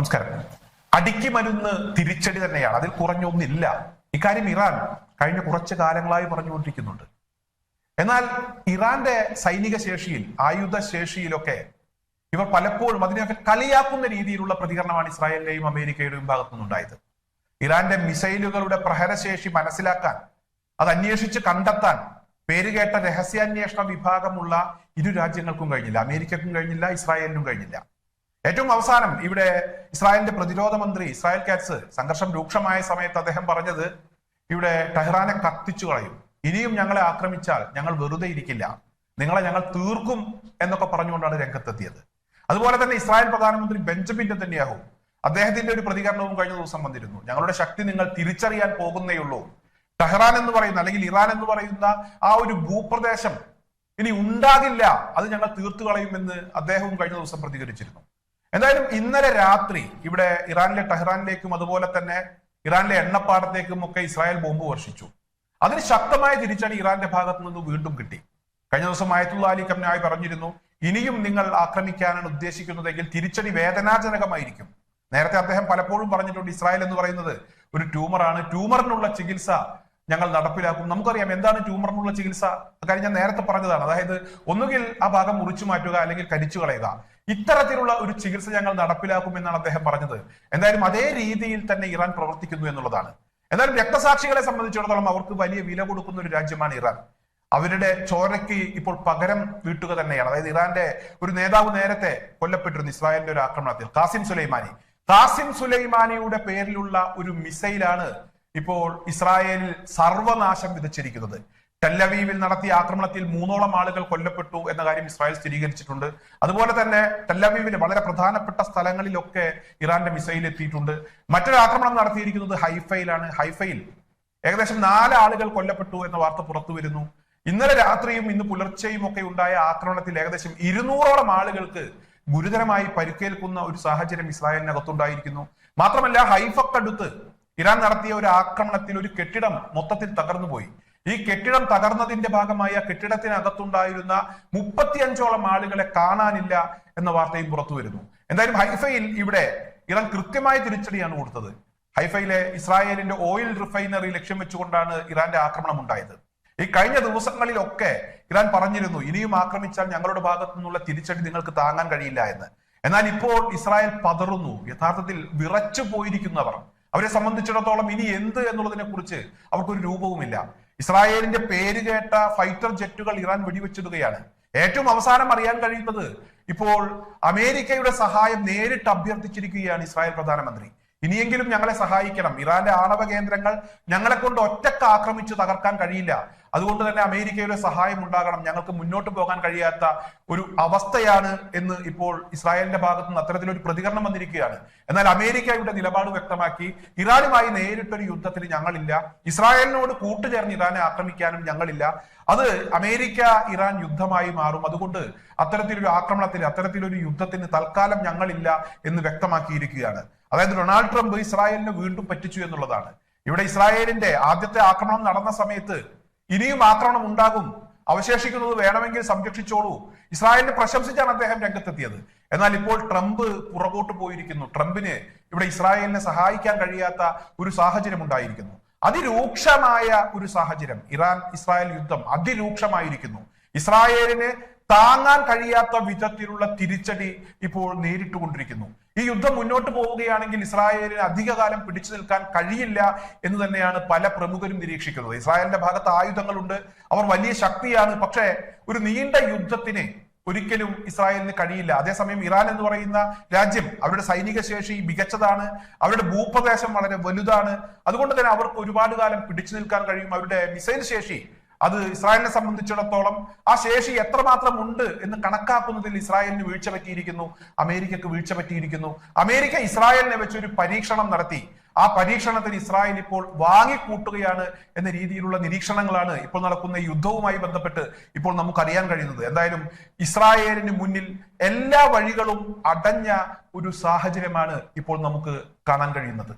നമസ്കാരം അടിക്ക് മരുന്ന് തിരിച്ചടി തന്നെയാണ്. അതിൽ കുറഞ്ഞൊന്നില്ല ഇക്കാര്യം ഇറാൻ കഴിഞ്ഞ കുറച്ച് കാലങ്ങളായി പറഞ്ഞുകൊണ്ടിരിക്കുന്നുണ്ട്. എന്നാൽ ഇറാന്റെ സൈനിക ശേഷിയിൽ ആയുധ ശേഷിയിലൊക്കെ ഇവർ പലപ്പോഴും അതിനെയൊക്കെ കളിയാക്കുന്ന രീതിയിലുള്ള പ്രതികരണമാണ് ഇസ്രായേലിന്റെയും അമേരിക്കയുടെയും ഭാഗത്തു നിന്നുണ്ടായത്. ഇറാന്റെ മിസൈലുകളുടെ പ്രഹരശേഷി മനസ്സിലാക്കാൻ അത് അന്വേഷിച്ച് കണ്ടെത്താൻ പേരുകേട്ട രഹസ്യാന്വേഷണ വിഭാഗമുള്ള ഇരു രാജ്യങ്ങൾക്കും കഴിഞ്ഞില്ല. അമേരിക്കക്കും കഴിഞ്ഞില്ല ഇസ്രായേലിനും കഴിഞ്ഞില്ല. ഏറ്റവും അവസാനം ഇവിടെ ഇസ്രായേലിന്റെ പ്രതിരോധ മന്ത്രി ഇസ്രായേൽ കാറ്റ്സ് സംഘർഷം രൂക്ഷമായ സമയത്ത് അദ്ദേഹം പറഞ്ഞത് ഇവിടെ ടെഹ്റാനെ കത്തിച്ചു കളയും. ഇനിയും ഞങ്ങളെ ആക്രമിച്ചാൽ ഞങ്ങൾ വെറുതെ ഇരിക്കില്ല. നിങ്ങളെ ഞങ്ങൾ തീർക്കും എന്നൊക്കെ പറഞ്ഞുകൊണ്ടാണ് രംഗത്തെത്തിയത്. അതുപോലെ തന്നെ ഇസ്രായേൽ പ്രധാനമന്ത്രി ബെഞ്ചമിൻ നെതന്യാഹു അദ്ദേഹത്തിന്റെ ഒരു പ്രതികരണവും കഴിഞ്ഞ ദിവസം വന്നിരുന്നു. ഞങ്ങളുടെ ശക്തി നിങ്ങൾ തിരിച്ചറിയാൻ പോകുന്നേയുള്ളൂ ടെഹ്റാൻ എന്ന് പറയുന്ന അല്ലെങ്കിൽ ഇറാൻ എന്ന് പറയുന്ന ആ ഒരു ഭൂപ്രദേശം ഇനി ഉണ്ടാകില്ല. അത് ഞങ്ങൾ തീർത്തു കളയുമെന്ന് അദ്ദേഹവും കഴിഞ്ഞ ദിവസം പ്രതികരിച്ചിരുന്നു. എന്തായാലും ഇന്നലെ രാത്രി ഇവിടെ ഇറാനിലെ ടെഹ്റാനിലേക്കും അതുപോലെ തന്നെ ഇറാനിലെ എണ്ണപ്പാടത്തേക്കും ഒക്കെ ഇസ്രായേൽ ബോംബ് വർഷിച്ചു. അതിന് ശക്തമായ തിരിച്ചടി ഇറാന്റെ ഭാഗത്തു നിന്ന് വീണ്ടും കിട്ടി. കഴിഞ്ഞ ദിവസം ആയത്തുള്ള അലി കമ്നായി പറഞ്ഞിരുന്നു ഇനിയും നിങ്ങൾ ആക്രമിക്കാനാണ് ഉദ്ദേശിക്കുന്നതെങ്കിൽ തിരിച്ചടി വേദനാജനകമായിരിക്കും. നേരത്തെ അദ്ദേഹം പലപ്പോഴും പറഞ്ഞിട്ടുണ്ട് ഇസ്രായേൽ എന്ന് പറയുന്നത് ഒരു ട്യൂമറാണ്. ട്യൂമറിനുള്ള ചികിത്സ ഞങ്ങൾ നടപ്പിലാക്കും. നമുക്കറിയാം എന്താണ് ട്യൂമറിനുള്ള ചികിത്സ? കാര്യം ഞാൻ നേരത്തെ പറഞ്ഞതാണ്. അതായത് ഒന്നുകിൽ ആ ഭാഗം മുറിച്ചു മാറ്റുക അല്ലെങ്കിൽ കരിച്ചു കളയുക. ഇത്തരത്തിലുള്ള ഒരു ചികിത്സ ഞങ്ങൾ നടപ്പിലാക്കും എന്നാണ് അദ്ദേഹം പറഞ്ഞത്. എന്തായാലും അതേ രീതിയിൽ തന്നെ ഇറാൻ പ്രവർത്തിക്കുന്നു എന്നുള്ളതാണ്. എന്നാലും രക്തസാക്ഷികളെ സംബന്ധിച്ചിടത്തോളം അവർക്ക് വലിയ വില കൊടുക്കുന്ന ഒരു രാജ്യമാണ് ഇറാൻ. അവരുടെ ചോരയ്ക്ക് ഇപ്പോൾ പകരം വീട്ടുക തന്നെയാണ്. അതായത് ഇറാന്റെ ഒരു നേതാവ് നേരത്തെ കൊല്ലപ്പെട്ടിരുന്നു ഇസ്രായേലിന്റെ ഒരു ആക്രമണത്തിൽ കാസിം സുലൈമാനി. കാസിം സുലൈമാനിയുടെ പേരിലുള്ള ഒരു മിസൈലാണ് ഇപ്പോൾ ഇസ്രായേലിൽ സർവനാശം വിതച്ചിരിക്കുന്നത്. ടെല്ലവീവിൽ നടത്തിയ ആക്രമണത്തിൽ മൂന്നോളം ആളുകൾ കൊല്ലപ്പെട്ടു എന്ന കാര്യം ഇസ്രായേൽ സ്ഥിരീകരിച്ചിട്ടുണ്ട്. അതുപോലെ തന്നെ ടെല്ലവീവിലെ വളരെ പ്രധാനപ്പെട്ട സ്ഥലങ്ങളിലൊക്കെ ഇറാന്റെ മിസൈൽ എത്തിയിട്ടുണ്ട്. മറ്റൊരു ആക്രമണം നടത്തിയിരിക്കുന്നത് ഹൈഫയിലാണ്. ഹൈഫയിൽ ഏകദേശം നാല് ആളുകൾ കൊല്ലപ്പെട്ടു എന്ന വാർത്ത പുറത്തു വരുന്നു. ഇന്നലെ രാത്രിയും ഇന്ന് പുലർച്ചെയും ഒക്കെ ഉണ്ടായ ആക്രമണത്തിൽ ഏകദേശം ഇരുന്നൂറോളം ആളുകൾക്ക് ഗുരുതരമായി പരിക്കേൽക്കുന്ന ഒരു സാഹചര്യം ഇസ്രായേലിനകത്തുണ്ടായിരിക്കുന്നു. മാത്രമല്ല ഹൈഫക്കടുത്ത് ഇറാൻ നടത്തിയ ഒരു ആക്രമണത്തിൽ ഒരു കെട്ടിടം മൊത്തത്തിൽ തകർന്നുപോയി. ഈ കെട്ടിടം തകർന്നതിന്റെ ഭാഗമായ കെട്ടിടത്തിനകത്തുണ്ടായിരുന്ന മുപ്പത്തിയഞ്ചോളം ആളുകളെ കാണാനില്ല എന്ന വാർത്തയും പുറത്തു വരുന്നു. എന്തായാലും ഹൈഫയിൽ ഇവിടെ ഇറാൻ കൃത്യമായ തിരിച്ചടിയാണ് കൊടുത്തത്. ഹൈഫയിലെ ഇസ്രായേലിന്റെ ഓയിൽ റിഫൈനറി ലക്ഷ്യം വെച്ചുകൊണ്ടാണ് ഇറാന്റെ ആക്രമണം ഉണ്ടായത്. ഈ കഴിഞ്ഞ ദിവസങ്ങളിലൊക്കെ ഇറാൻ പറഞ്ഞിരുന്നു ഇനിയും ആക്രമിച്ചാൽ ഞങ്ങളുടെ ഭാഗത്തു നിന്നുള്ള തിരിച്ചടി നിങ്ങൾക്ക് താങ്ങാൻ കഴിയില്ല എന്ന്. എന്നാൽ ഇപ്പോൾ ഇസ്രായേൽ പതറുന്നു. യഥാർത്ഥത്തിൽ വിറച്ചു പോയിരിക്കുന്നവർ. അവരെ സംബന്ധിച്ചിടത്തോളം ഇനി എന്ത് എന്നുള്ളതിനെ കുറിച്ച് അവർക്കൊരു രൂപവുമില്ല. ഇസ്രായേലിന്റെ പേര് കേട്ട ഫൈറ്റർ ജെറ്റുകൾ ഇറാൻ വെടിവെച്ചിടുകയാണ്. ഏറ്റവും അവസാനം അറിയാൻ കഴിയുന്നത് ഇപ്പോൾ അമേരിക്കയുടെ സഹായം നേരിട്ട് അഭ്യർത്ഥിച്ചിരിക്കുകയാണ് ഇസ്രായേൽ പ്രധാനമന്ത്രി. ഇനിയെങ്കിലും ഞങ്ങളെ സഹായിക്കണം. ഇറാന്റെ ആണവ കേന്ദ്രങ്ങൾ ഞങ്ങളെ കൊണ്ട് ഒറ്റയ്ക്ക് ആക്രമിച്ചു തകർക്കാൻ കഴിയില്ല. അതുകൊണ്ട് തന്നെ അമേരിക്കയുടെ സഹായം ഉണ്ടാകണം. ഞങ്ങൾക്ക് മുന്നോട്ട് പോകാൻ കഴിയാത്ത ഒരു അവസ്ഥയാണ് എന്ന് ഇപ്പോൾ ഇസ്രായേലിന്റെ ഭാഗത്ത് നിന്ന് അത്തരത്തിലൊരു പ്രതികരണം വന്നിരിക്കുകയാണ്. എന്നാൽ അമേരിക്കയുടെ നിലപാട് വ്യക്തമാക്കി ഇറാനുമായി നേരിട്ടൊരു യുദ്ധത്തിന് ഞങ്ങളില്ല. ഇസ്രായേലിനോട് കൂട്ടുചേർന്ന് ഇറാനെ ആക്രമിക്കാനും ഞങ്ങളില്ല. അത് അമേരിക്ക ഇറാൻ യുദ്ധമായി മാറും. അതുകൊണ്ട് അത്തരത്തിലൊരു ആക്രമണത്തിന് അത്തരത്തിലൊരു യുദ്ധത്തിന് തൽക്കാലം ഞങ്ങളില്ല എന്ന് വ്യക്തമാക്കിയിരിക്കുകയാണ്. അതായത് ഡൊണാൾഡ് ട്രംപ് ഇസ്രായേലിനെ വീണ്ടും പറ്റിച്ചു എന്നുള്ളതാണ്. ഇവിടെ ഇസ്രായേലിന്റെ ആദ്യത്തെ ആക്രമണം നടന്ന സമയത്ത് ഇനിയും ആക്രമണം ഉണ്ടാകും. അവശേഷിക്കുന്നത് വേണമെങ്കിൽ സംരക്ഷിച്ചോളൂ. ഇസ്രായേലിനെ പ്രശംസിച്ചാണ് അദ്ദേഹം രംഗത്തെത്തിയത്. എന്നാൽ ഇപ്പോൾ ട്രംപ് പുറകോട്ട് പോയിരിക്കുന്നു. ട്രംപിന് ഇവിടെ ഇസ്രായേലിനെ സഹായിക്കാൻ കഴിയാത്ത ഒരു സാഹചര്യം ഉണ്ടായിരിക്കുന്നു. അതിരൂക്ഷമായ ഒരു സാഹചര്യം. ഇറാൻ ഇസ്രായേൽ യുദ്ധം അതിരൂക്ഷമായിരിക്കുന്നു. ഇസ്രായേലിന് താങ്ങാൻ കഴിയാത്ത വിധത്തിലുള്ള തിരിച്ചടി ഇപ്പോൾ നേരിട്ടുകൊണ്ടിരിക്കുന്നു. ഈ യുദ്ധം മുന്നോട്ട് പോവുകയാണെങ്കിൽ ഇസ്രായേലിന് അധികകാലം പിടിച്ചു നിൽക്കാൻ കഴിയില്ല എന്ന് തന്നെയാണ് പല പ്രമുഖരും നിരീക്ഷിക്കുന്നത്. ഇസ്രായേലിന്റെ ഭാഗത്ത് ആയുധങ്ങളുണ്ട്. അവർ വലിയ ശക്തിയാണ്. പക്ഷേ ഒരു നീണ്ട യുദ്ധത്തിന് ഒരിക്കലും ഇസ്രായേലിന് കഴിയില്ല. അതേസമയം ഇറാൻ എന്ന് പറയുന്ന രാജ്യം അവരുടെ സൈനിക ശേഷി മികച്ചതാണ്. അവരുടെ ഭൂപ്രദേശം വളരെ വലുതാണ്. അതുകൊണ്ട് തന്നെ അവർക്ക് ഒരുപാട് കാലം പിടിച്ചു നിൽക്കാൻ കഴിയും. അവരുടെ മിസൈൽ ശേഷി അത് ഇസ്രായേലിനെ സംബന്ധിച്ചിടത്തോളം ആ ശേഷി എത്രമാത്രം ഉണ്ട് എന്ന് കണക്കാക്കുന്നതിൽ ഇസ്രായേലിന് വീഴ്ച പറ്റിയിരിക്കുന്നു അമേരിക്കക്ക് വീഴ്ച പറ്റിയിരിക്കുന്നു. അമേരിക്ക ഇസ്രായേലിനെ വെച്ച് ഒരു പരീക്ഷണം നടത്തി. ആ പരീക്ഷണത്തിന് ഇസ്രായേൽ ഇപ്പോൾ വാങ്ങിക്കൂട്ടുകയാണ് എന്ന രീതിയിലുള്ള നിരീക്ഷണങ്ങളാണ് ഇപ്പോൾ നടക്കുന്ന യുദ്ധവുമായി ബന്ധപ്പെട്ട് ഇപ്പോൾ നമുക്കറിയാൻ കഴിയുന്നത്. എന്തായാലും ഇസ്രായേലിന് മുന്നിൽ എല്ലാ വഴികളും അടഞ്ഞ ഒരു സാഹചര്യമാണ് ഇപ്പോൾ നമുക്ക് കാണാൻ കഴിയുന്നത്.